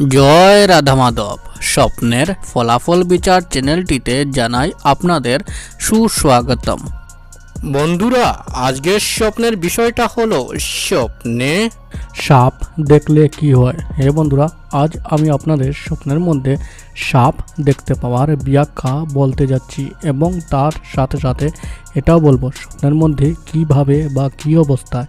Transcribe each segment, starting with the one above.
জয় রাধা মাধব। স্বপ্নের ফলাফল বিচার চ্যানেলটিতে জানাই আপনাদের সুস্বাগতম। বন্ধুরা, আজকের স্বপ্নের বিষয়টা হলো স্বপ্নে সাপ দেখলে কি হয়? হে বন্ধুরা, আজ আমি আপনাদের স্বপ্নের মধ্যে সাপ দেখতে পাওয়ার ব্যাখ্যা বলতে যাচ্ছি এবং তার সাথে সাথে এটাও বলব, স্বপ্নের মধ্যে কীভাবে বা কী অবস্থায়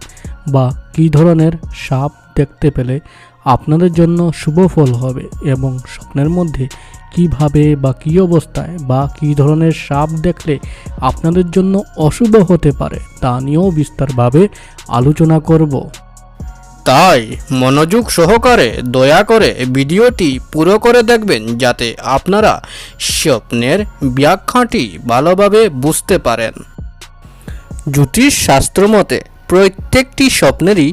বা কী ধরনের সাপ দেখতে পেলে আপনাদের জন্য শুভ ফল হবে এবং স্বপ্নের মধ্যে কীভাবে বা কী অবস্থায় বা কী ধরনের সাপ দেখলে আপনাদের জন্য অশুভ হতে পারে তা নিয়েও বিস্তারভাবে আলোচনা করব। তাই মনোযোগ সহকারে দয়া করে ভিডিওটি পুরো করে দেখবেন যাতে আপনারা স্বপ্নের ব্যাখ্যাটি ভালোভাবে বুঝতে পারেন। জ্যোতিষ শাস্ত্র মতে প্রত্যেকটি স্বপ্নেরই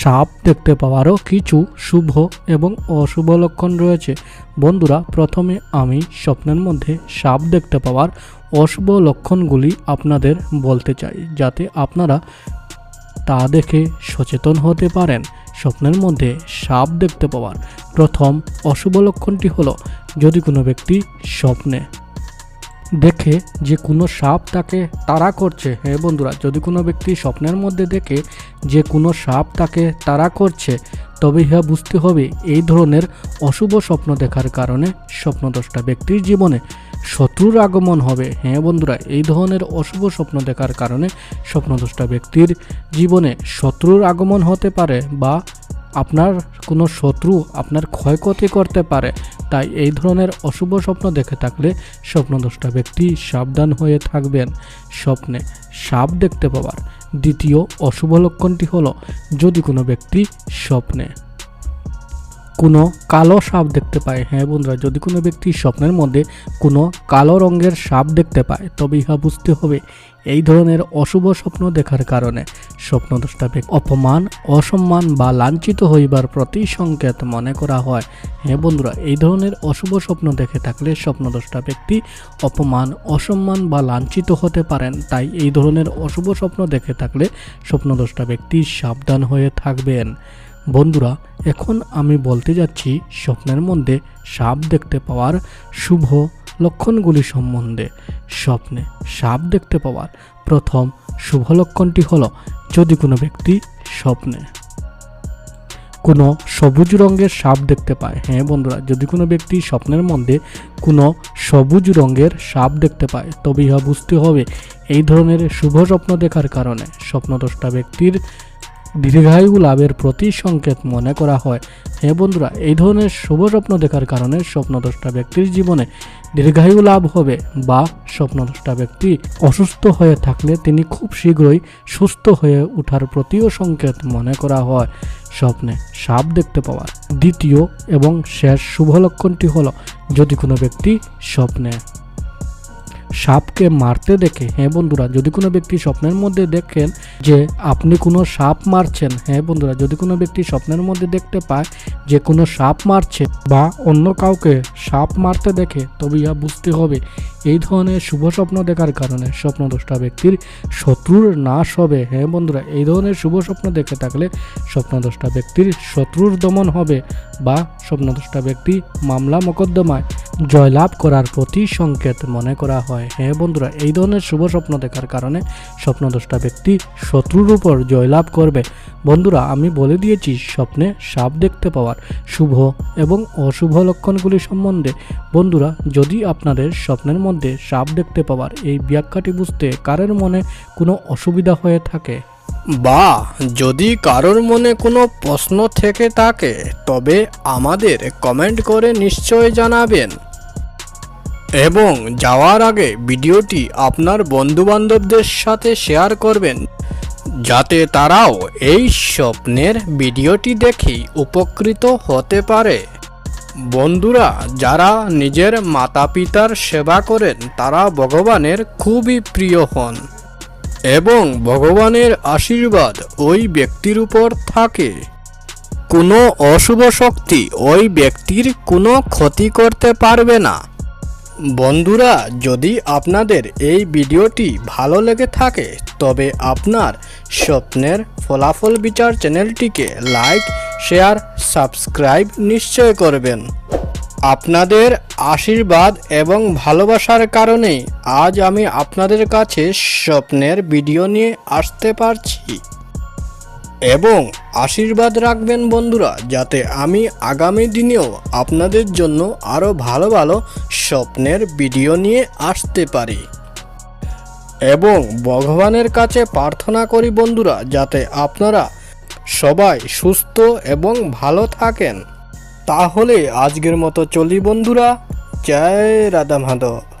সাপ দেখতে পাওয়ারও কিছু শুভ এবং অশুভ লক্ষণ রয়েছে। বন্ধুরা, প্রথমে আমি স্বপ্নের মধ্যে সাপ দেখতে পাওয়ার অশুভ লক্ষণগুলি আপনাদের বলতে চাই, যাতে আপনারা তা দেখে সচেতন হতে পারেন। স্বপ্নের মধ্যে সাপ দেখতে পাওয়ার প্রথম অশুভ লক্ষণটি হলো, যদি কোনো ব্যক্তি স্বপ্নে দেখে যে কোনো সাপ তাকে তাড়া করছে। হ্যাঁ বন্ধুরা, যদি কোনো ব্যক্তি স্বপ্নের মধ্যে দেখে যে কোনো সাপ তাকে তাড়া করছে, তবে ইহা বুঝতে হবে এই ধরনের অশুভ স্বপ্ন দেখার কারণে স্বপ্নদষ্টা ব্যক্তির জীবনে শত্রুর আগমন হবে। হ্যাঁ বন্ধুরা, এই ধরনের অশুভ স্বপ্ন দেখার কারণে স্বপ্নদষ্টা ব্যক্তির জীবনে শত্রুর আগমন হতে পারে বা আপনার কোনো শত্রু আপনার ক্ষয়ক্ষতি করতে পারে। তাই এই ধরনের অশুভ স্বপ্ন দেখে থাকলে স্বপ্নদষ্টা ব্যক্তি সাবধান হয়ে থাকবেন। স্বপ্নে সাপ দেখতে পাওয়ার দ্বিতীয় অশুভ লক্ষণটি হলো যদি কোনো ব্যক্তি স্বপ্নে। কোনো কালো সাপ দেখতে পায়। হ্যাঁ বন্ধুরা, যদি কোনো ব্যক্তি স্বপ্নের মধ্যে কোনো কালো রঙের সাপ দেখতে পায় তবে ইহা বুঝতে হবে। এই ধরনের অশুভ স্বপ্ন দেখার কারণে স্বপ্নদষ্টা ব্যক্তি অপমান, অসম্মান বা লাঞ্ছিত হইবার প্রতি সংকেত মনে করা হয়। হ্যাঁ বন্ধুরা, এই ধরনের অশুভ স্বপ্ন দেখে থাকলে স্বপ্নদষ্টা ব্যক্তি অপমান, অসম্মান বা লাঞ্ছিত হতে পারেন। তাই এই ধরনের অশুভ স্বপ্ন দেখে থাকলে স্বপ্নদষ্টা ব্যক্তি সাবধান হয়ে থাকবেন। বন্ধুরা, এখন আমি বলতে যাচ্ছি স্বপ্নের মধ্যে সাপ দেখতে পাওয়ার শুভ লক্ষণগুলি সম্বন্ধে। স্বপ্নে সাপ দেখতে পাওয়ার প্রথম শুভ লক্ষণটি হলো যদি কোনো ব্যক্তি স্বপ্নে, কোনো সবুজ রঙের সাপ দেখতে পায় হ্যাঁ বন্ধুরা, যদি কোনো ব্যক্তি স্বপ্নের মধ্যে কোনো সবুজ রঙের সাপ দেখতে পায় তবে ইহা বুঝতে হবে এই ধরনের শুভ স্বপ্ন দেখার কারণে। স্বপ্নদ্রষ্টা ব্যক্তির দীর্ঘায়ু লাভের প্রতি সংকেত মনে করা হয়। হ্যাঁ বন্ধুরা, এই ধরনের শুভ স্বপ্ন দেখার কারণে স্বপ্নদ্রষ্টা ব্যক্তির জীবনে দীর্ঘায়ু লাভ হবে বা স্বপ্নদ্রষ্টা ব্যক্তি অসুস্থ হয়ে থাকলে তিনি খুব শীঘ্রই সুস্থ হয়ে ওঠার প্রতিও সংকেত মনে করা হয়। স্বপ্নে সাপ দেখতে পাওয়ার দ্বিতীয় এবং শেষ শুভ লক্ষণটি হলো, যদি কোনো ব্যক্তি স্বপ্নে সাপকে মারতে দেখে হ্যাঁ বন্ধুরা, যদি কোনো ব্যক্তি স্বপ্নের মধ্যে দেখেন যে আপনি কোনো সাপ মারছেন হ্যাঁ বন্ধুরা, যদি কোনো ব্যক্তি স্বপ্নের মধ্যে দেখতে পায় যে কোনো সাপ মারছে বা অন্য কাউকে সাপ মারতে দেখে, তবে ইহা বুঝতে হবে, এই ধরনের শুভ স্বপ্ন দেখার কারণে স্বপ্নদ্রষ্টা ব্যক্তির শত্রুর নাশ হবে হ্যাঁ বন্ধুরা, এই ধরনের শুভ স্বপ্ন দেখে থাকলে স্বপ্নদ্রষ্টা ব্যক্তির শত্রুর দমন হবে বা স্বপ্নদ্রষ্টা ব্যক্তি মামলা মোকদ্দমায় জয়লাভ করার প্রতি সংকেত মনে করা হয়। হ্যাঁ বন্ধুরা, এই ধরনের শুভ স্বপ্ন দেখার কারণে স্বপ্নদ্রষ্টা ব্যক্তি শত্রুর উপর জয়লাভ করবে। বন্ধুরা, আমি বলে দিয়েছি, স্বপ্নে সাপ দেখতে পাওয়ার শুভ এবং অশুভ লক্ষণগুলি সম্বন্ধে। বন্ধুরা, যদি আপনাদের স্বপ্নের মধ্যে সাপ দেখতে পাওয়ার এই ব্যাখ্যাটি বুঝতে কারের মনে কোনো অসুবিধা হয়ে থাকে বা যদি কারোর মনে কোনো প্রশ্ন থেকে থাকে, তবে আমাদের কমেন্ট করে নিশ্চয় জানাবেন। এবং যাওয়ার আগে ভিডিওটি আপনার বন্ধুবান্ধবদের সাথে শেয়ার করবেন, যাতে তারাও এই স্বপ্নের ভিডিওটি দেখেই উপকৃত হতে পারে। বন্ধুরা, যারা নিজের মাতা পিতার সেবা করেন, তারা ভগবানের খুবই প্রিয় হন। এবং ভগবানের আশীর্বাদ ওই ব্যক্তির উপর থাকে। কোনো অশুভ শক্তি ওই ব্যক্তির কোনো ক্ষতি করতে পারবে না। বন্ধুরা, যদি আপনাদের এই ভিডিওটি ভালো লেগে থাকে, তবে আপনার স্বপ্নের ফলাফল বিচার চ্যানেলটিকে লাইক, শেয়ার, সাবস্ক্রাইব নিশ্চয় করবেন। আপনাদের আশীর্বাদ এবং ভালোবাসার কারণে আজ আমি আপনাদের কাছে স্বপ্নের ভিডিও নিয়ে আসতে পারছি। এবং আশীর্বাদ রাখবেন বন্ধুরা, যাতে আমি আগামী দিনেও আপনাদের জন্য আরও ভালো ভালো স্বপ্নের ভিডিও নিয়ে আসতে পারি। এবং ভগবানের কাছে প্রার্থনা করি বন্ধুরা, যাতে আপনারা সবাই সুস্থ এবং ভালো থাকেন। তাহলে আজকের মতো চলি বন্ধুরা। জয় রাধা মাধব